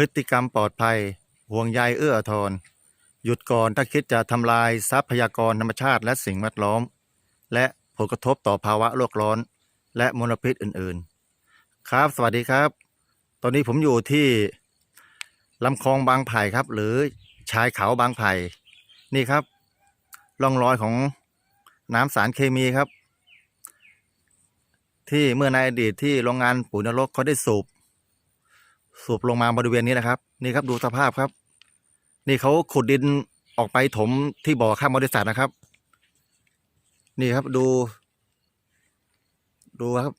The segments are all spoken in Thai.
พฤติกรรมปลอดภัย ห่วงใยเอื้ออาทร หยุดก่อนถ้าคิดจะทำลายทรัพยากรธรรมชาติและสิ่งแวดล้อม และผลกระทบต่อภาวะโลกร้อน และมลพิษอื่นๆ ครับ สวัสดีครับ ตอนนี้ผมอยู่ที่ลำคลองบางไผ่ครับ หรือชายเขาบางไผ่ นี่ครับร่องรอยของน้ำสารเคมีครับ ที่เมื่อในอดีตที่โรงงานปุ๋ยนรกเขาได้สูบ สูบลงมาบริเวณนี้นะครับ นี่ครับดูสภาพครับ นี่เขาขุดดินออกไปถมที่บ่อข้างบริษัทนะครับ นี่ครับดู ดูครับ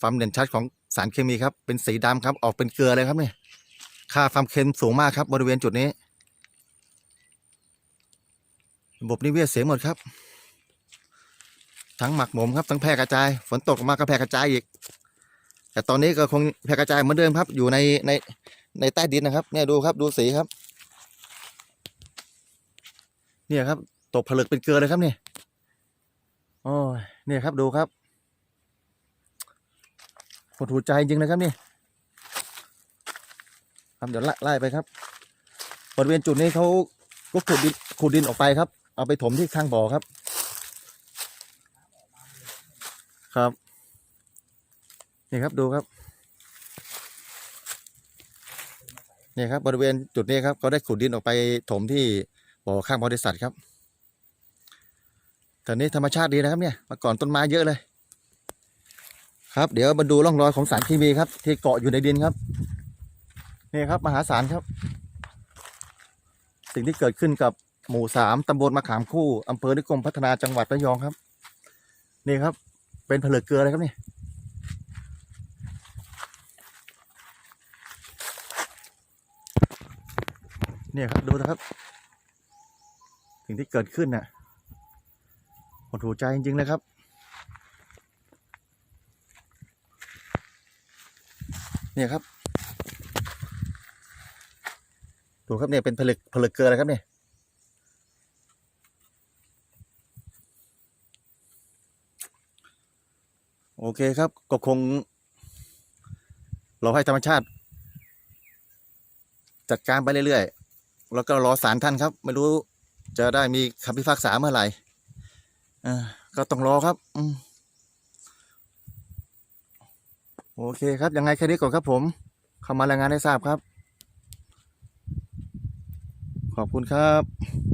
ความเด่นชัดของสารเคมีครับ เป็นสีดำครับ ออกเป็นเกลือเลยครับเนี่ยค่าความเค็มสูงมากครับ บริเวณจุดนี้ระบบนิเวศเสียหมดครับ ทั้งหมักหมมครับ ทั้งแพร่กระจาย ฝนตกมาก็แพร่กระจายอีก แต่ตอนนี้ก็คงแพร่กระจายเหมือนเดิมครับ อยู่ในในในใต้ดินนะครับ เนี่ยดูครับดูสีครับ เนี่ยครับ ตกผลึกเป็นเกลือเลยครับเนี่ยโอ้ยเนี่ยครับดูครับหดหูใจจริงนะครับนี่ครับเดี๋ยวไล่ไล่ไปครับบริเวณจุดนี้เขาก็ขุดดินขุดดินออกไปครับ เอาไปถมที่ข้างบ่อครับ ครับ นี่ครับดูครับนี่ครับบริเวณจุดนี้ครับเขาได้ขุดดินออกไปถมที่บ่อข้างบริษัทครับตอนนี้ธรรมชาติดีนะครับเนี่ยมื่อก่อนต้นไม้เยอะเลย ครับ เดี๋ยวมาดูร่องรอยของสารเคมีครับ ที่เกาะอยู่ในดินครับนี่ครับมหาศาลครับ สิ่งที่เกิดขึ้นกับหมู่สามตำบลมะขามคู่อำเภอนิคมพัฒนาจังหวัดระยองครับ นี่ครับ เป็นผลึกเกลือเลยครับนี่ เนี่ยครับ ดูนะครับ สิ่งที่เกิดขึ้นน่ะหดหูใจจริงๆเลยครับ เนี่ยครับดูครับเนี่ยเป็นผลึกผลึกเกลือเลยครับเนี่ยโอเคครับ ก็คง เรอให้ธรรมชาติ จัดการไปเรื่อยๆ แล้วก็รอศาลท่านครับ ไม่รู้จะได้มีคำพิพากษาเมื่อไหร่ก็ต้องรอครับโอเคครับ ยังไงแค่นี้ก่อนครับ ผมเข้ามารายงานให้ทราบครับ ขอบคุณครับ